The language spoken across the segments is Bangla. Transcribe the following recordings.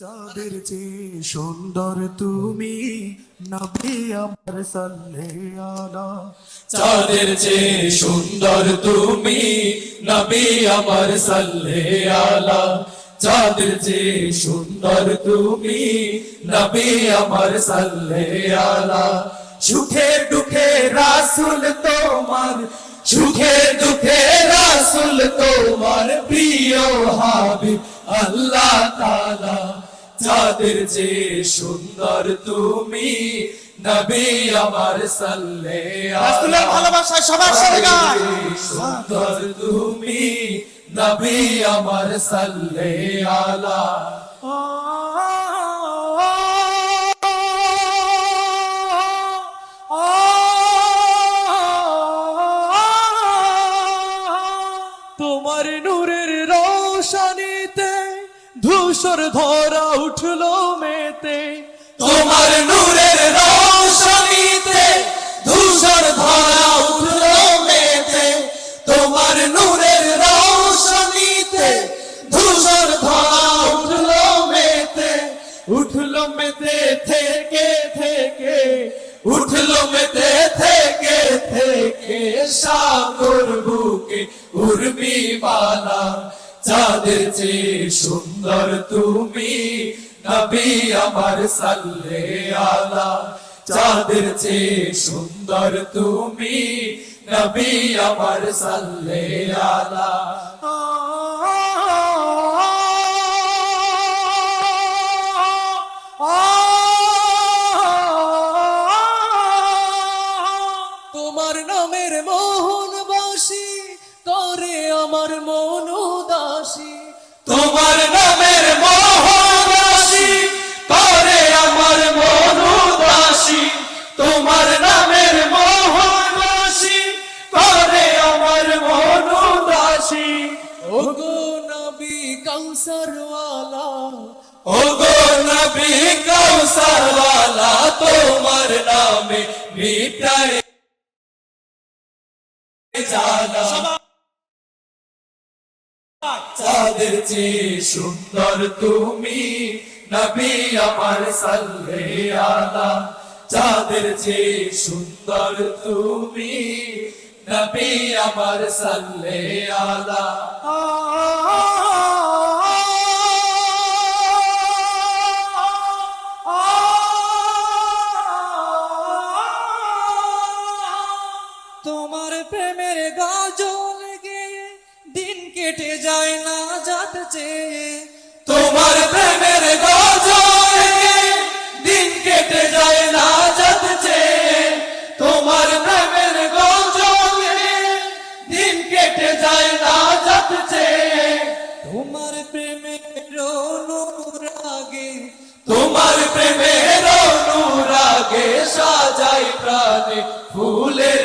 চাঁদের চেয়ে সুন্দর তুমি, নবী আমার সাল্লে আলা। চাঁদের চেয়ে সুন্দর তুমি, নবী আমার সাল্লে আলা। চাঁদের চেয়ে সুন্দর তুমি, নবী আমার সাল্লে আলা। সুখে দুঃখে রাসুল তোমার, সুখে আল্লাহ তাআলা চাঁদের চেয়ে সুন্দর তুমি নবী আমার সাল্লে রাসূলের ভালোবাসায় সবার সাথে গান। সুন্দর তুমি নবী আমার সাল্লে আলা তোমার নূরের রোশনীতে ধূসর ধরা উঠল মেতে। তোমার নূরের রোশনীতে ধূসর ধরা উঠল মেতে। তোমার নূরের রোশনীতে ধূসর ধরা উঠল মেতে। উঠল মেতে থেকে থেকে, উঠল মেতে থেকে থেকে, সাগর বুকে উর্মি বালা। চাঁদের চেয়ে সুন্দর তুমি, নবী আমার সাল্লে আলা। চাঁদের চেয়ে সুন্দর তুমি, নবী আমার সাল্লে আলা। তোমার নামের মোহন বাসি করে আমার মন নামে সুন্দর তুমি, নবী আমার সাল্লে আলা। চাঁদের চেয়ে সুন্দর তুমি, নবী আমার সাল্লে আলা। গাজল গেয়ে দিন কেটে যায় না যাতে চেয়ে তোমার প্রেমের গজলে দিন কেটে যায় না যাচ্ছে তোমার প্রেমের গজলে দিন কেটে যায় না যাচ্ছে তোমার প্রেমের অনুরাগে তোমার প্রেমের অনুরাগে সাজাই প্রাণে ফুলের ডালা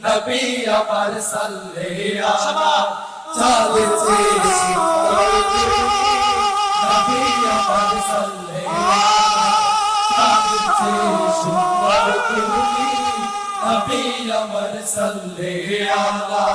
নবী আমার সাল্লে আমার সাল্লে চাঁদের চেয়ে নবী আমার সাল্লে আলা